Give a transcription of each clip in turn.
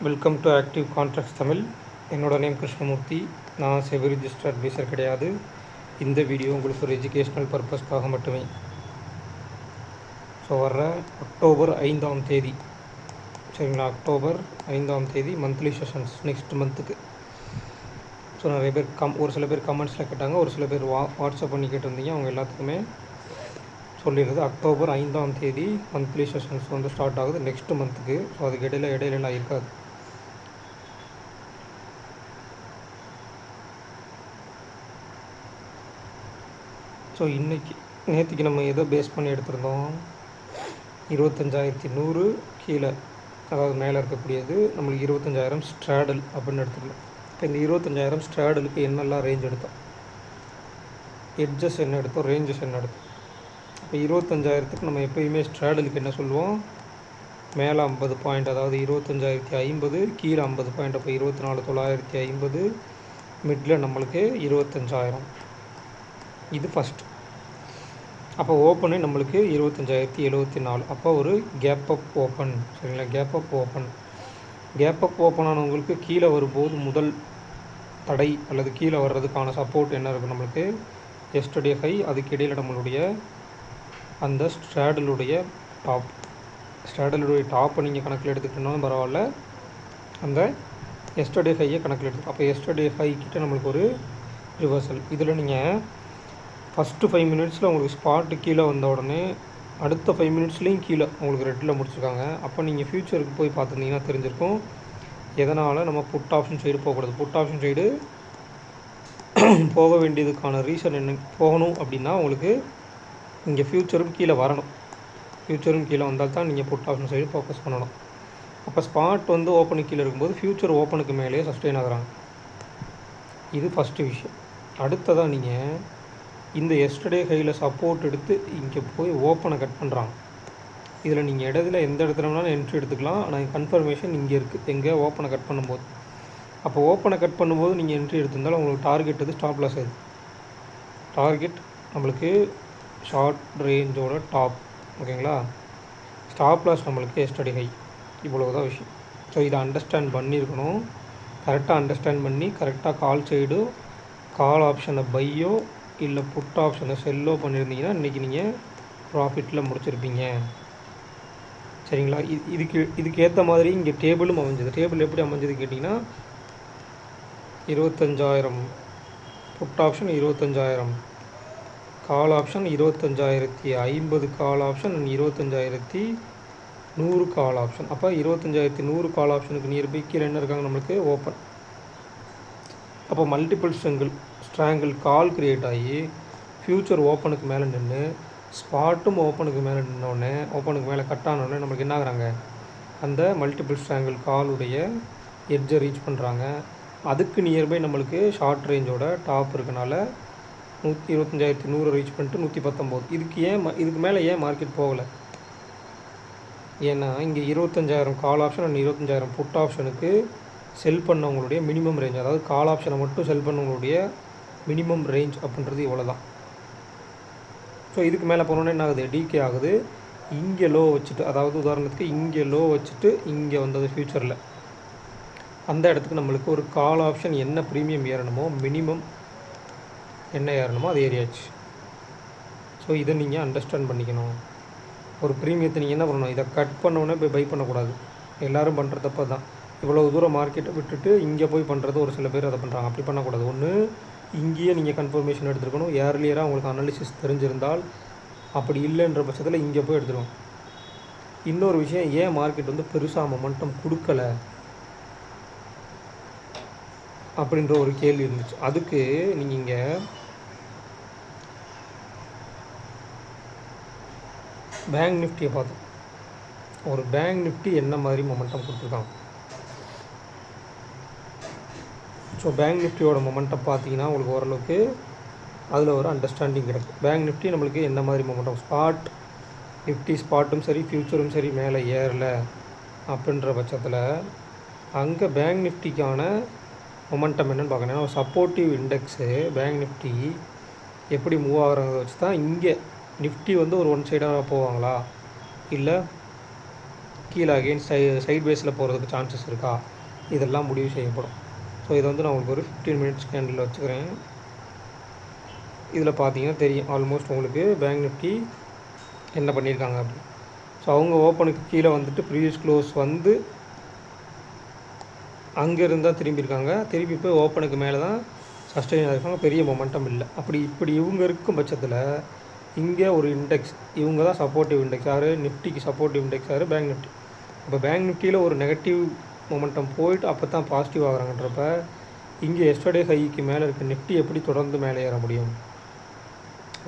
Welcome to active contracts Tamil என்னோட name Krishnamurthy. நான் செவி ரிஜிஸ்டர் அட்வைசர் கிடையாது. இந்த வீடியோ உங்களுக்கு ஒரு எஜுகேஷ்னல் பர்பஸ்க்காக மட்டுமே. ஸோ வர்ற அக்டோபர் ஐந்தாம் தேதி. சரிங்களா? அக்டோபர் ஐந்தாம் தேதி மந்த்லி செஷன்ஸ் நெக்ஸ்ட் மந்த்துக்கு ஸோ நிறைய பேர் கம் ஒரு சில பேர் கமெண்ட்ஸில் கேட்டாங்க. ஒரு சில பேர் வா வாட்ஸ்அப் பண்ணி கேட்டிருந்தீங்க. அவங்க எல்லாத்துக்குமே சொல்லிடுறது. அக்டோபர் ஐந்தாம் தேதி மந்த்லி செஷன்ஸ் வந்து ஸ்டார்ட் ஆகுது நெக்ஸ்ட் மந்த்துக்கு ஸோ அதுக்கு இடையில இடையிலலாம் இருக்காது. ஸோ இன்றைக்கி நேற்றுக்கு நம்ம எதை பேஸ் பண்ணி எடுத்திருந்தோம். இருபத்தஞ்சாயிரத்தி நூறு கீழே. அதாவது மேலே இருக்கக்கூடியது நம்மளுக்கு இருபத்தஞ்சாயிரம் ஸ்ட்ராடல் அப்படின்னு எடுத்துக்கலாம். இப்போ இந்த இருபத்தஞ்சாயிரம் ஸ்ட்ராடலுக்கு என்னெல்லாம் ரேஞ்ச் எடுத்தோம்? எட்ஜஸ் என்ன எடுத்தோம்? ரேஞ்சஸ் என்ன எடுத்தோம்? இப்போ இருபத்தஞ்சாயிரத்துக்கு நம்ம எப்பயுமே ஸ்ட்ராடலுக்கு என்ன சொல்லுவோம்? மேலே ஐம்பது பாயிண்ட் அதாவது இருபத்தஞ்சாயிரத்தி ஐம்பது கீழே ஐம்பது பாயிண்ட் அப்போ இருபத்தி நாலு தொள்ளாயிரத்தி ஐம்பது மிட்டில் நம்மளுக்கு இருபத்தஞ்சாயிரம். இது ஃபஸ்ட்டு அப்போ ஓப்பனு நம்மளுக்கு இருபத்தஞ்சாயிரத்தி எழுபத்தி நாலு அப்போ ஒரு கேப் அப் ஓப்பன் சரிங்களா? Gap up open gap up open ஆனவங்களுக்கு கீழே வரும்போது முதல் தடை அல்லது கீழே வர்றதுக்கான சப்போர்ட் என்ன இருக்குது நம்மளுக்கு? எஸ்டர்டே ஹை அதுக்கு இடையில் நம்மளுடைய அந்த ஸ்ட்ராடலுடைய டாப் ஸ்ட்ராடலுடைய டாப்பை நீங்கள் கணக்கில் எடுத்துக்கிட்டோம்னாலும் பரவாயில்ல. அந்த எஸ்டர்டே ஹையை கணக்கில் எடுத்து அப்போ எஸ்டர்டே ஹை கிட்ட நம்மளுக்கு ஒரு ரிவர்சல் இதில் நீங்கள் ஃபஸ்ட்டு ஃபைவ் மினிட்ஸில் உங்களுக்கு ஸ்பாட்டு கீழே வந்த உடனே அடுத்த ஃபைவ் மினிட்ஸ்லேயும் கீழே உங்களுக்கு ரெட்டில் முடிச்சிருக்காங்க. அப்போ நீங்கள் ஃப்யூச்சருக்கு போய் பார்த்துருந்தீங்கன்னா தெரிஞ்சிருக்கும். எதனால் நம்ம புட் ஆப்ஷன் சைடு போகக்கூடாது புட் ஆப்ஷன் சைடு போக வேண்டியதுக்கான ரீசன் என்ன போகணும் அப்படின்னா உங்களுக்கு இங்கே ஃப்யூச்சரும் கீழே வரணும். ஃப்யூச்சரும் கீழே வந்தால் தான் நீங்கள் புட் ஆப்ஷன் சைடு ஃபோக்கஸ் பண்ணணும். அப்போ ஸ்பாட் வந்து ஓப்பனுக்கு கீழே இருக்கும்போது ஃப்யூச்சர் ஓப்பனுக்கு மேலேயே சஸ்டெயின் ஆகுறாங்க. இது ஃபஸ்ட்டு விஷயம். அடுத்ததாக நீங்கள் இந்த எஸ்டர்டே கையில் சப்போர்ட் எடுத்து இங்கே போய் ஓப்பனை கட் பண்ணுறாங்க இதில் நீங்கள் இடத்துல எந்த இடத்துல வேணாலும் என்ட்ரி எடுத்துக்கலாம். ஆனால் கன்ஃபர்மேஷன் இங்கே இருக்குது எங்கே ஓப்பனை கட் பண்ணும்போது. அப்போ ஓப்பனை கட் பண்ணும்போது நீங்கள் என்ட்ரி எடுத்திருந்தாலும் உங்களுக்கு டார்கெட் இது ஸ்டாப் லாஸ் ஆகுது டார்கெட் நம்மளுக்கு ஷார்ட் ரேஞ்சோட டாப் ஓகேங்களா ஸ்டாப் லாஸ் நம்மளுக்கு எஸ்டடி ஹை இவ்வளோ தான் விஷயம். ஸோ இதை அண்டர்ஸ்டாண்ட் பண்ணியிருக்கணும். கரெக்டாக அண்டர்ஸ்டாண்ட் பண்ணி கரெக்டாக கால் சைடோ கால் ஆப்ஷனை பையோ இல்லை புட் ஆப்ஷனை செல்லோ பண்ணியிருந்தீங்கன்னா இன்றைக்கி நீங்கள் ப்ராஃபிட்டில் முடிச்சிருப்பீங்க. சரிங்களா? இது இதுக்கு இதுக்கேற்ற மாதிரி இங்கே டேபிளும் அமைஞ்சது. டேபிள் எப்படி அமைஞ்சது கேட்டிங்கன்னா இருபத்தஞ்சாயிரம். புட் ஆப்ஷன் இருபத்தஞ்சாயிரம். கால் ஆப்ஷன் இருபத்தஞ்சாயிரத்தி ஐம்பது. கால் ஆப்ஷன் இருபத்தஞ்சாயிரத்தி நூறு கால் ஆப்ஷன் அப்போ இருபத்தஞ்சாயிரத்தி நூறு கால் ஆப்ஷனுக்கு நியர்பை கீழே என்ன இருக்காங்க நம்மளுக்கு? ஓப்பன் அப்போ multiple strangle triangle call create ஆகி ஃப்யூச்சர் ஓப்பனுக்கு மேலே நின்று ஸ்பாட்டும் ஓப்பனுக்கு மேலே நின்னோடனே ஓப்பனுக்கு மேலே கட் ஆனோடனே நம்மளுக்கு என்ன ஆகுறாங்க அந்த மல்டிபிள் ஸ்ட்ராங்கிள் காலுடைய எட்ஜை ரீச் பண்ணுறாங்க அதுக்கு நியர்பை நம்மளுக்கு ஷார்ட் ரேஞ்சோட டாப் இருக்கனால நூற்றி இருபத்தஞ்சாயிரத்தி நூறு ரீச் பண்ணிட்டு நூற்றி பத்தொம்போது. இதுக்கு ஏன் ம- இதுக்கு மேலே ஏன் மார்க்கெட் போகலை? ஏன்னா இங்கே இருபத்தஞ்சாயிரம் கால் ஆப்ஷன் அண்ட் இருபத்தஞ்சாயிரம் புட் ஆப்ஷனுக்கு செல் பண்ணவங்களுடைய மினிமம் ரேஞ்ச் அதாவது கால் ஆப்ஷனை மட்டும் செல் பண்ணவங்களுடைய மினிமம் ரேஞ்ச் அப்படின்றது இவ்வளோ தான் ஸோ இதுக்கு மேலே போனோன்னே என்ன ஆகுது? டிகே ஆகுது. இங்கே லோ வச்சுட்டு அதாவது உதாரணத்துக்கு இங்கே லோ வச்சுட்டு இங்கே வந்தது ஃப்யூச்சரில் அந்த இடத்துக்கு நம்மளுக்கு ஒரு கால் ஆப்ஷன் என்ன ப்ரீமியம் ஏறணுமோ மினிமம் என்ன ஏறணுமோ அது ஏறியாச்சு. ஸோ இதை நீங்கள் அண்டர்ஸ்டாண்ட் பண்ணிக்கணும். ஒரு ப்ரீமியத்தை நீங்கள் என்ன பண்ணணும்? இதை கட் பண்ண போய் பை பண்ணக்கூடாது. எல்லோரும் பண்ணுற தப்பு தான். இவ்வளோ தூரம் மார்க்கெட்டை விட்டுட்டு இங்கே போய் பண்ணுறது ஒரு சில பேர் அதை பண்ணுறாங்க அப்படி பண்ணக்கூடாது. ஒன்று இங்கேயே நீங்கள் கன்ஃபர்மேஷன் எடுத்துருக்கணும். ஏர்லியராக உங்களுக்கு அனாலிசிஸ் தெரிஞ்சிருந்தால் அப்படி இல்லைன்ற பட்சத்தில் இங்கே போய் எடுத்துருவோம். இன்னொரு விஷயம் ஏன் மார்க்கெட் வந்து பெருசாக மொமெண்டம் கொடுக்கல அப்படின்ற ஒரு கேள்வி இருந்துச்சு. அதுக்கு நீங்கள் இங்கே பேங்க் நிஃப்டியை பார்த்தோம் ஒரு பேங்க் நிஃப்டி என்ன மாதிரி மொமெண்டம் கொடுத்துருக்காங்க ஸோ பேங்க் நிஃப்டியோட மொமெண்டம் பார்த்தீங்கன்னா உங்களுக்கு ஓரளவுக்கு அதில் ஒரு அண்டர்ஸ்டாண்டிங் கிடைக்கும் பேங்க் நிஃப்டி நம்மளுக்கு என்ன மாதிரி மொமெண்டம் ஸ்பாட் நிஃப்டி ஸ்பாட்டும் சரி ஃப்யூச்சரும் சரி மேலே ஏறல அப்படின்ற பட்சத்தில் அங்கே பேங்க் நிஃப்டிக்கான மொமெண்டம் என்னென்னு பார்க்கணும். ஏன்னா சப்போர்ட்டிவ் இண்டெக்ஸு பேங்க் நிஃப்டி எப்படி மூவ் ஆகுறத வச்சு தான் இங்கே நிஃப்டி வந்து ஒரு ஒன் சைடாக போவாங்களா? இல்லை கீழே அகெயின் சை சைட் பேஸில் போகிறதுக்கு சான்சஸ் இருக்கா? இதெல்லாம் முடிவு செய்யப்படும். ஸோ இதை வந்து நான் உங்களுக்கு ஒரு ஃபிஃப்டீன் மினிட்ஸ் கேண்டில் வச்சுக்கிறேன். இதில் பார்த்தீங்கன்னா தெரியும் ஆல்மோஸ்ட் உங்களுக்கு பேங்க் நிஃப்டி என்ன பண்ணியிருக்காங்க அப்படி. ஸோ அவங்க ஓப்பனுக்கு கீழே வந்துட்டு ப்ரீவியஸ் க்ளோஸ் வந்து அங்கே இருந்தால் திரும்பியிருக்காங்க. திரும்பி போய் ஓப்பனுக்கு மேலே தான் சஸ்டெயின் ஆகிருக்காங்க பெரிய மொமெண்டம் இல்லை. அப்படி இப்படி இவங்க இருக்கும் பட்சத்தில் இங்கே ஒரு இண்டெக்ஸ் இவங்க தான் சப்போர்ட்டிவ் இண்டெக்ஸ் யார்? நிஃப்டிக்கு சப்போர்ட்டிவ் இண்டெக்ஸ் யார்? பேங்க் நிஃப்டி இப்போ பேங்க் நிஃப்டியில் ஒரு நெகட்டிவ் மொமெண்டம் போயிட்டு அப்போ தான் பாசிட்டிவ் ஆகுறாங்கன்றப்ப இங்கே எஸ்டர்டே ஹைக்கு மேலே இருக்க நெட்டி எப்படி தொடர்ந்து மேலே ஏற முடியும்?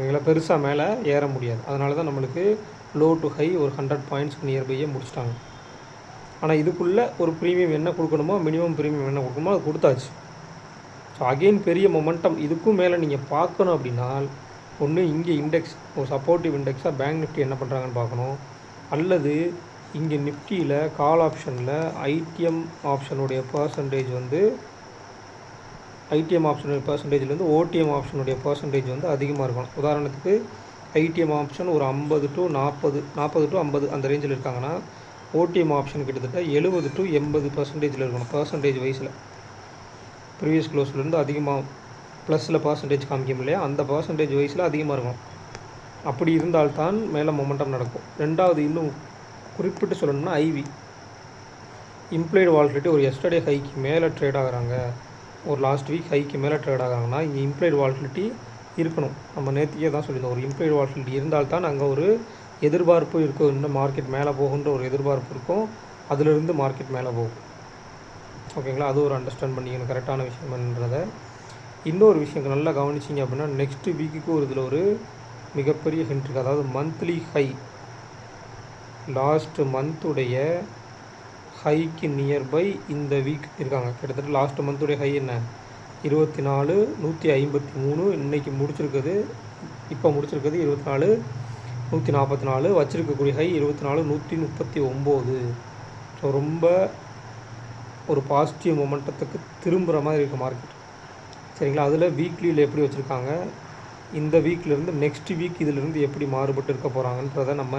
இதில் பெருசாக மேலே ஏற முடியாது. அதனால தான் நம்மளுக்கு லோ டு ஹை ஒரு ஹண்ட்ரட் பாயிண்ட்ஸ்க்கு நியர்பையே முடிச்சிட்டாங்க. ஆனால் இதுக்குள்ளே ஒரு ப்ரீமியம் என்ன கொடுக்கணுமோ மினிமம் ப்ரீமியம் என்ன கொடுக்கணுமோ அது கொடுத்தாச்சு. ஸோ அகெயின் பெரிய மொமெண்டம் இதுக்கும் மேலே நீங்கள் பார்க்கணும் அப்படின்னா ஒன்று இங்கே இண்டெக்ஸ் ஒரு சப்போர்ட்டிவ் இண்டெக்ஸாக பேங்க் நிஃப்டி என்ன பண்ணுறாங்கன்னு பார்க்கணும். அல்லது இங்கே நிஃப்டியில் கால் ஆப்ஷனில் ஐடிஎம் ஆப்ஷனுடைய பர்சன்டேஜ் வந்து ஐடிஎம் ஆப்ஷனுடைய பர்சன்டேஜ்லேருந்து ஓடிஎம் ஆப்ஷனுடைய பர்சன்டேஜ் வந்து அதிகமாக இருக்கணும். உதாரணத்துக்கு ஐடிஎம் ஆப்ஷன் ஒரு ஐம்பது டு நாற்பது நாற்பது டு ஐம்பது அந்த ரேஞ்சில் இருக்காங்கன்னா ஓடிஎம் ஆப்ஷன் கிட்டத்தட்ட எழுபது டு எண்பது பர்சன்டேஜில் இருக்கணும் பர்சன்டேஜ் வைஸில் ப்ரீவியஸ் க்ளோஸ்லேருந்து அதிகமாக ப்ளஸில் பர்சன்டேஜ் காமிக்கும் இல்லையா அந்த பர்சன்டேஜ் வைஸில் அதிகமாக இருக்கும் அப்படி இருந்தால்தான் மேலே மொமெண்டம் நடக்கும். ரெண்டாவது இன்னும் குறிப்பிட்டு சொல்லணும்னா ஐவி இம்ப்ளைடு வால்டிலிட்டி ஒரு எஸ்டர்டே ஹைக்கு மேலே ட்ரேட் ஆகுறாங்க. ஒரு லாஸ்ட் வீக் ஹைக்கு மேலே ட்ரேட் ஆகிறாங்கன்னா இங்கே இம்ப்ளைடு வால்டிலிட்டி இருக்கணும். நம்ம நேற்றுக்கே தான் சொல்லியிருந்தோம். ஒரு இம்ப்ளைடு வால்டிலிட்டி இருந்தால்தான் அங்கே ஒரு எதிர்பார்ப்பு இருக்கும். இன்னும் மார்க்கெட் மேலே போகுன்ற ஒரு எதிர்பார்ப்பு இருக்கும். அதிலிருந்து மார்க்கெட் மேலே போகும். ஓகேங்களா அது ஒரு அண்டர்ஸ்டாண்ட் பண்ணிக்கணும் கரெக்டான விஷயம்ன்றத இன்னொரு விஷயம் நல்லா கவனிச்சிங்க அப்படின்னா நெக்ஸ்ட் வீக்குக்கு ஒரு இதில் ஒரு மிகப்பெரிய ஹிண்ட் இருக்குது அதாவது மந்த்லி ஹை லாஸ்ட்டு மந்த்துடைய ஹைக்கு நியர்பை இந்த வீக் இருக்காங்க. கிட்டத்தட்ட லாஸ்ட் மந்த்துடைய ஹை என்ன? இருபத்தி நாலு நூற்றி ஐம்பத்தி மூணு. இன்றைக்கி முடிச்சிருக்குது இப்போ முடிச்சிருக்குது இருபத்தி நாலு நூற்றி நாற்பத்தி நாலு. வச்சுருக்கக்கூடிய ஹை இருபத்தி நாலு நூற்றி முப்பத்தி ஒம்பது. ஸோ ரொம்ப ஒரு பாசிட்டிவ் மொமெண்டத்துக்கு திரும்புகிற மாதிரி இருக்குது மார்க்கெட் சரிங்களா? அதில் வீக்லியில் எப்படி வச்சுருக்காங்க? இந்த வீக்லேருந்து நெக்ஸ்ட் வீக் இதிலிருந்து எப்படி மாறுபட்டு இருக்க போகிறாங்கன்றதை நம்ம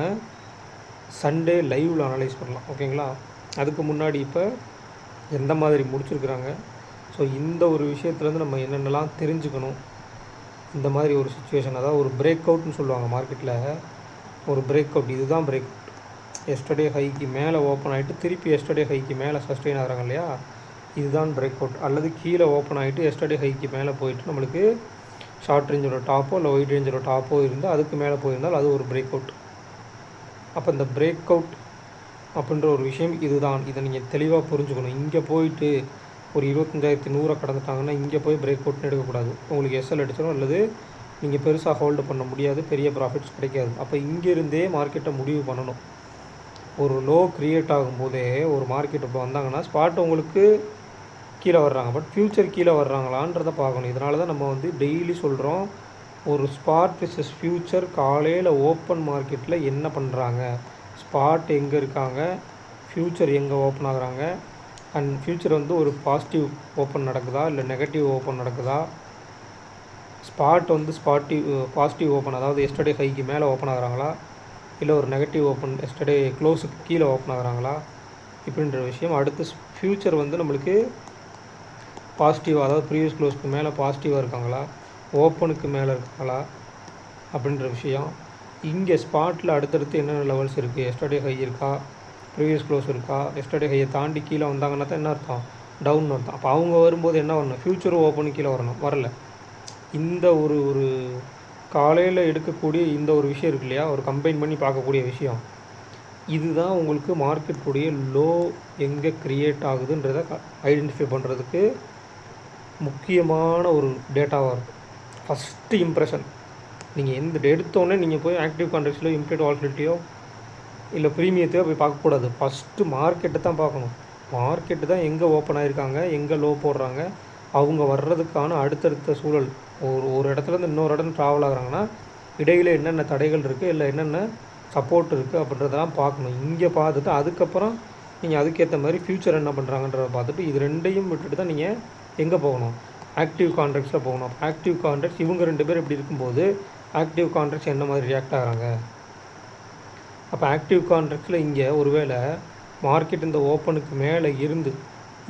சண்டே லைவில் அனலைஸ் பண்ணலாம். ஓகேங்களா அதுக்கு முன்னாடி இப்போ எந்த மாதிரி முடிச்சிருக்கிறாங்க? ஸோ இந்த ஒரு விஷயத்துலேருந்து நம்ம என்னென்னலாம் தெரிஞ்சுக்கணும்? இந்த மாதிரி ஒரு சுச்சுவேஷன் அதாவது ஒரு பிரேக் அவுட்னு சொல்லுவாங்க மார்க்கெட்டில் ஒரு பிரேக் அவுட் இதுதான் பிரேக் அவுட் எஸ்டர்டே ஹைக்கு மேலே ஓப்பன் ஆகிட்டு திருப்பி எஸ்டர்டே ஹைக்கு மேலே சஸ்டெயின் ஆகிறாங்க இல்லையா? இதுதான் பிரேக் அவுட் அல்லது கீழே ஓப்பன் ஆகிட்டு எஸ்டர்டே ஹைக்கு மேலே போயிட்டு நம்மளுக்கு ஷார்ட் ரேஞ்சோட டாப்போ இல்லை ஒயிட் ரேஞ்சோட டாப்போ இருந்தால் அதுக்கு மேலே போயிருந்தால் அது ஒரு பிரேக் அவுட் அப்போ இந்த பிரேக் அவுட் அப்படின்ற ஒரு விஷயம் இதுதான். இதை நீங்கள் தெளிவாக புரிஞ்சுக்கணும். இங்கே போயிட்டு ஒரு இருபத்தஞ்சாயிரத்தி நூறை கடந்துட்டாங்கன்னா இங்கே போய் பிரேக் அவுட்னு எடுக்கக்கூடாது. உங்களுக்கு எஸ்எல் அடிச்சிடும் அல்லது நீங்கள் பெருசாக ஹோல்டு பண்ண முடியாது. பெரிய ப்ராஃபிட்ஸ் கிடைக்காது. அப்போ இங்கேருந்தே மார்க்கெட்டை முடிவு பண்ணணும். ஒரு லோ க்ரியேட் ஆகும்போதே ஒரு மார்க்கெட் இப்போ வந்தாங்கன்னா ஸ்பாட் உங்களுக்கு கீழே வர்றாங்க. பட் ஃப்யூச்சர் கீழே வர்றாங்களான்றதை பார்க்கணும். இதனால தான் நம்ம வந்து டெய்லி சொல்கிறோம் ஒரு ஸ்பாட் விசஸ் ஃப்யூச்சர் காலையில் ஓப்பன் மார்க்கெட்டில் என்ன பண்ணுறாங்க ஸ்பாட் எங்கே இருக்காங்க? ஃப்யூச்சர் எங்கே ஓப்பன் ஆகுறாங்க? அண்ட் ஃப்யூச்சர் வந்து ஒரு பாசிட்டிவ் ஓப்பன் நடக்குதா? இல்லை நெகட்டிவ் ஓப்பன் நடக்குதா? ஸ்பாட் வந்து ஸ்பாட்டிவ் பாசிட்டிவ் ஓப்பன் அதாவது எஸ்டர்டே ஹைக்கு மேலே ஓப்பன் ஆகுறாங்களா? இல்லை ஒரு நெகட்டிவ் ஓப்பன் எஸ்டர்டே க்ளோஸுக்கு கீழே ஓப்பன் ஆகுறாங்களா? இப்படின்ற விஷயம். அடுத்து ஃப்யூச்சர் வந்து நம்மளுக்கு பாசிட்டிவ் அதாவது ப்ரீவியஸ் க்ளோஸ்க்கு மேலே பாசிட்டிவாக இருக்காங்களா? ஓப்பனுக்கு மேலே இருக்காங்களா அப்படின்ற விஷயம். இங்கே ஸ்பாட்டில் அடுத்தடுத்து என்னென்ன லெவல்ஸ் இருக்குது எஸ்டர்டே ஹை இருக்கா? ப்ரீவியஸ் க்ளோஸ் இருக்கா? எஸ்டர்டே ஹையை தாண்டி கீழே வந்தாங்கன்னா தான் என்ன அர்த்தம்? டவுன் அர்த்தம். அப்போ அவங்க வரும்போது என்ன வரணும்? ஃப்யூச்சரும் ஓப்பனு கீழே வரணும். வரல. இந்த ஒரு ஒரு காலையில் எடுக்கக்கூடிய இந்த ஒரு விஷயம் இருக்கு இல்லையா? ஒரு கம்பைன் பண்ணி பார்க்கக்கூடிய விஷயம். இதுதான் உங்களுக்கு மார்க்கெட்டுடைய லோ எங்கே க்ரியேட் ஆகுதுன்றதை ஐடென்டிஃபை பண்ணுறதுக்கு முக்கியமான ஒரு டேட்டாவாக இருக்கும். ஃபஸ்ட்டு இம்ப்ரெஷன் நீங்கள் எந்த எடுத்தோடனே நீங்கள் போய் ஆக்டிவ் கான்ட்ராக்ட்ஸ்லையோ இம்ப்ளேட் வால்டிலிட்டியோ இல்லை ப்ரீமியத்தையோ போய் பார்க்கக்கூடாது ஃபஸ்ட்டு மார்க்கெட்டை தான் பார்க்கணும். மார்க்கெட்டு தான் எங்கே ஓப்பன் ஆகிருக்காங்க எங்கே லோ போடுறாங்க அவங்க வர்றதுக்கான அடுத்தடுத்த சூழல். ஒரு ஒரு இடத்துலேருந்து இன்னொரு இடம் ட்ராவல் ஆகுறாங்கன்னா இடையில் என்னென்ன தடைகள் இருக்குது இல்லை என்னென்ன சப்போர்ட் இருக்குது அப்படின்றதெல்லாம் பார்க்கணும். இங்கே பார்த்துட்டு அதுக்கப்புறம் நீங்கள் அதுக்கேற்ற மாதிரி ஃப்யூச்சர் என்ன பண்ணுறாங்கன்றத பார்த்துட்டு இது ரெண்டையும் விட்டுட்டு தான் நீங்கள் எங்கே போகணும். ஆக்டிவ் கான்ட்ராக்ட்ஸில் போகணும். ஆக்டிவ் கான்ட்ராக்ட்ஸ் இவங்க ரெண்டு பேர் இப்படி இருக்கும்போது ஆக்டிவ் கான்ட்ராக்ட்ஸ் என்ன மாதிரி ரியாக்ட் ஆகிறாங்க? அப்போ ஆக்டிவ் கான்ட்ராக்ட்ஸில் இங்கே ஒருவேளை மார்க்கெட் இந்த ஓப்பனுக்கு மேலே இருந்து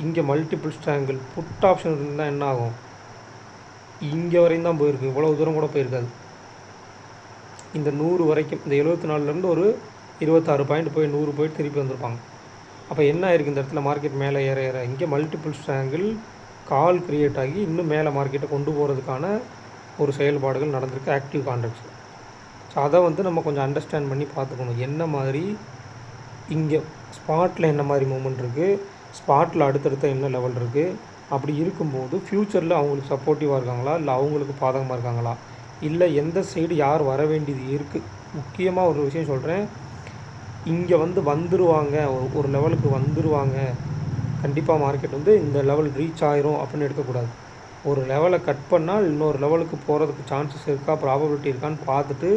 இங்கே மல்டிபிள் ஸ்ட்ராங்கிள் புட் ஆப்ஷன் இருந்தால் என்ன ஆகும்? இங்கே வரையும் தான் போயிருக்கு. இவ்வளோ தூரம் கூட போயிருக்காது. இந்த நூறு வரைக்கும் இந்த எழுபத்தி நாலுலேருந்து ஒரு இருபத்தாறு பாயிண்ட் போய் நூறு போயிட்டு திருப்பி வந்திருப்பாங்க. அப்போ என்ன ஆயிருக்கு இந்த இடத்துல மார்க்கெட் மேலே ஏற ஏற இங்கே மல்டிபிள் ஸ்ட்ராங்கிள் கால் க்ரியேட் ஆகி இன்னும் மேலே மார்க்கெட்டை கொண்டு போகிறதுக்கான ஒரு செயல்பாடுகள் நடந்திருக்கு ஆக்டிவ் கான்ட்ராக்ட்ஸ் ஸோ அதை வந்து நம்ம கொஞ்சம் அண்டர்ஸ்டாண்ட் பண்ணி பார்த்துக்கணும். என்ன மாதிரி இங்கே ஸ்பாட்டில் என்ன மாதிரி மூமெண்ட் இருக்குது ஸ்பாட்டில் அடுத்தடுத்த என்ன லெவல் இருக்குது அப்படி இருக்கும்போது ஃப்யூச்சரில் அவங்களுக்கு சப்போர்ட்டிவாக இருக்காங்களா? இல்லை அவங்களுக்கு பாதகமாக இருக்காங்களா? இல்லை எந்த சைடு யார் வர வேண்டியது இருக்குது முக்கியமாக ஒரு விஷயம் சொல்கிறேன் இங்கே வந்து வந்துடுவாங்க ஒரு ஒரு லெவலுக்கு வந்துருவாங்க. கண்டிப்பாக மார்க்கெட் வந்து இந்த லெவல் ரீச் ஆயிரும் அப்படின்னு எடுக்கக்கூடாது. ஒரு லெவலை கட் பண்ணால் இன்னொரு லெவலுக்கு போகிறதுக்கு சான்சஸ் இருக்கா ப்ராபபிலிட்டி இருக்கான்னு பார்த்துட்டு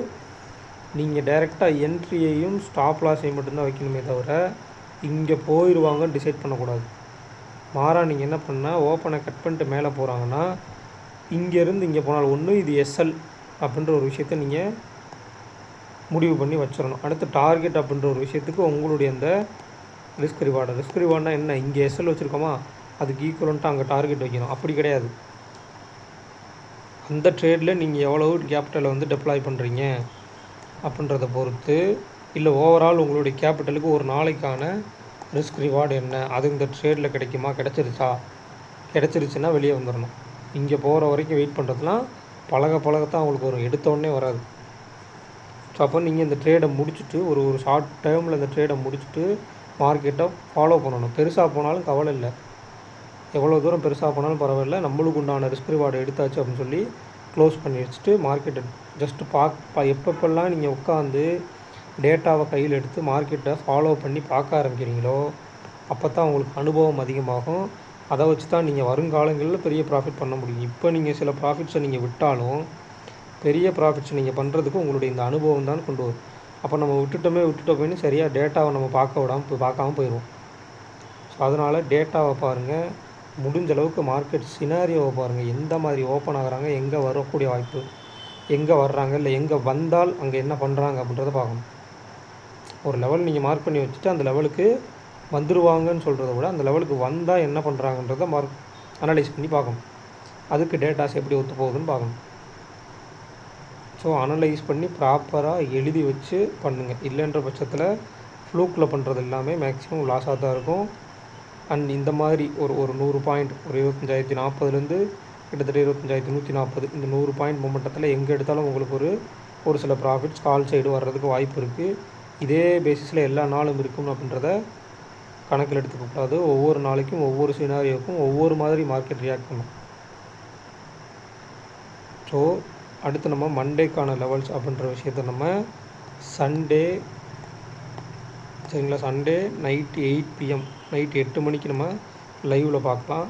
நீங்கள் டைரெக்டாக என்ட்ரியையும் ஸ்டாப் லாஸையும் மட்டும்தான் வைக்கணுமே தவிர இங்கே போயிடுவாங்கன்னு டிசைட் பண்ணக்கூடாது. மாறா நீங்கள் என்ன பண்ணால் ஓப்பனை கட் பண்ணிட்டு மேலே போகிறாங்கன்னா இங்கேருந்து இங்கே போனால் ஒன்று இது எஸ்எல் அப்படின்ற ஒரு விஷயத்த நீங்கள் முடிவு பண்ணி வச்சிடணும் அடுத்து டார்கெட் அப்படின்ற ஒரு விஷயத்துக்கு உங்களுடைய அந்த ரிஸ்க் ரிவார்டு ரிஸ்க் ரிவார்டுனா என்ன? இங்கே எஸ்எல் வச்சுருக்கோமா? அதுக்கு ஈக்குவலண்ட்டாக அங்கே டார்கெட் வைக்கணும். அப்படி கிடையாது. அந்த ட்ரேடில் நீங்கள் எவ்வளவு கேபிட்டலை வந்து டெப்ளாய் பண்ணுறீங்க அப்படின்றத பொறுத்து இல்லை ஓவரால் உங்களுடைய கேபிட்டலுக்கு ஒரு நாளைக்கான ரிஸ்க் ரிவார்டு என்ன? அது இந்த ட்ரேடில் கிடைக்குமா? கிடச்சிருச்சா? கிடச்சிருச்சுன்னா வெளியே வந்துடணும் இங்கே போகிற வரைக்கும் வெயிட் பண்ணுறதுலாம் பழக பழகத்தான் உங்களுக்கு ஒரு எடுத்தோடனே வராது. ஸோ அப்போ நீங்கள் இந்த ட்ரேடை முடிச்சுட்டு ஒரு ஒரு ஷார்ட் டைமில் இந்த ட்ரேடை முடிச்சுட்டு மார்க்கெட்டை ஃபாலோ பண்ணணும். பெருசாக போனாலும் கவலை இல்லை. எவ்வளோ தூரம் பெருசாக போனாலும் பரவாயில்ல. நம்மளுக்கு உண்டான ரிஸ்க் ரிவார்டு எடுத்தாச்சு அப்படின்னு சொல்லி க்ளோஸ் பண்ணி வச்சுட்டு மார்க்கெட்டை ஜஸ்ட்டு பார்க்க எப்பப்பெல்லாம் நீங்கள் உட்காந்து டேட்டாவை கையில் எடுத்து மார்க்கெட்டை ஃபாலோ பண்ணி பார்க்க ஆரம்பிக்கிறீங்களோ அப்போ தான் உங்களுக்கு அனுபவம் அதிகமாகும். அதை வச்சு தான் நீங்கள் வருங்காலங்களில் பெரிய ப்ராஃபிட் பண்ண முடியும். இப்போ நீங்கள் சில ப்ராஃபிட்ஸை நீங்கள் விட்டாலும் பெரிய ப்ராஃபிட்ஸ் நீங்கள் பண்ணுறதுக்கு உங்களுடைய இந்த அனுபவம் தான் கொண்டு வரும். அப்போ நம்ம விட்டுட்டோமே விட்டுட்டோமேனு சரியாக டேட்டாவை நம்ம பார்க்க விடாமல் போய் பார்க்காம போயிடுவோம். ஸோ அதனால் டேட்டாவை பாருங்கள் முடிஞ்ச அளவுக்கு மார்க்கெட் சினாரியோவை பாருங்கள் எந்த மாதிரி ஓப்பன் ஆகுறாங்க எங்கே வரக்கூடிய வாய்ப்பு எங்கே வர்றாங்க இல்லை எங்கே வந்தால் அங்கே என்ன பண்ணுறாங்க அப்படின்றத பார்க்கணும். ஒரு லெவல் நீங்கள் மார்க் பண்ணி வச்சுட்டு அந்த லெவலுக்கு வந்துடுவாங்கன்னு சொல்கிறத விட அந்த லெவலுக்கு வந்தால் என்ன பண்ணுறாங்கன்றத மார்க் அனலைஸ் பண்ணி பார்க்கணும். அதுக்கு டேட்டாஸ் எப்படி ஒத்து போகுதுன்னு பார்க்கணும். ஸோ அனலைஸ் பண்ணி ப்ராப்பராக எழுதி வச்சு பண்ணுங்கள் இல்லைன்ற பட்சத்தில் ஃப்ளூக்கில் பண்ணுறது எல்லாமே மேக்ஸிமம் லாஸாக தான் இருக்கும். அண்ட் இந்த மாதிரி ஒரு ஒரு நூறு பாயிண்ட் ஒரு இருபத்தஞ்சாயிரத்தி நாற்பதுலேருந்து கிட்டத்தட்ட இருபத்தஞ்சாயிரத்தி நூற்றி நாற்பது இந்த நூறு பாயிண்ட் மொமெண்டத்தில் எங்கே எடுத்தாலும் உங்களுக்கு ஒரு ஒரு சில ப்ராஃபிட்ஸ் கால் சைடு வர்றதுக்கு வாய்ப்பு இருக்குது இதே பேசிஸில் எல்லா நாளும் இருக்கும் அப்படின்றத கணக்கில் எடுத்துக்கக்கூடாது ஒவ்வொரு நாளைக்கும் ஒவ்வொரு சினாரியோக்கும் ஒவ்வொரு மாதிரி மார்க்கெட் ரியாக்ட் பண்ணும். ஸோ அடுத்து நம்ம மண்டேக்கான லெவல்ஸ் அப்படின்ற விஷயத்த நம்ம சண்டே சரிங்களா? Sunday night eight PM night எட்டு மணிக்கு நம்ம லைவில் பார்க்கலாம்.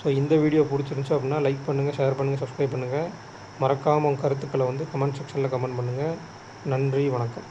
ஸோ இந்த வீடியோ பிடிச்சிருந்துச்சு அப்படின்னா லைக் பண்ணுங்கள் ஷேர் பண்ணுங்கள் சப்ஸ்கிரைப் பண்ணுங்கள் மறக்காமல் உங்கள் கருத்துக்களை வந்து கமெண்ட் செக்ஷனில் கமெண்ட் பண்ணுங்கள் நன்றி வணக்கம்.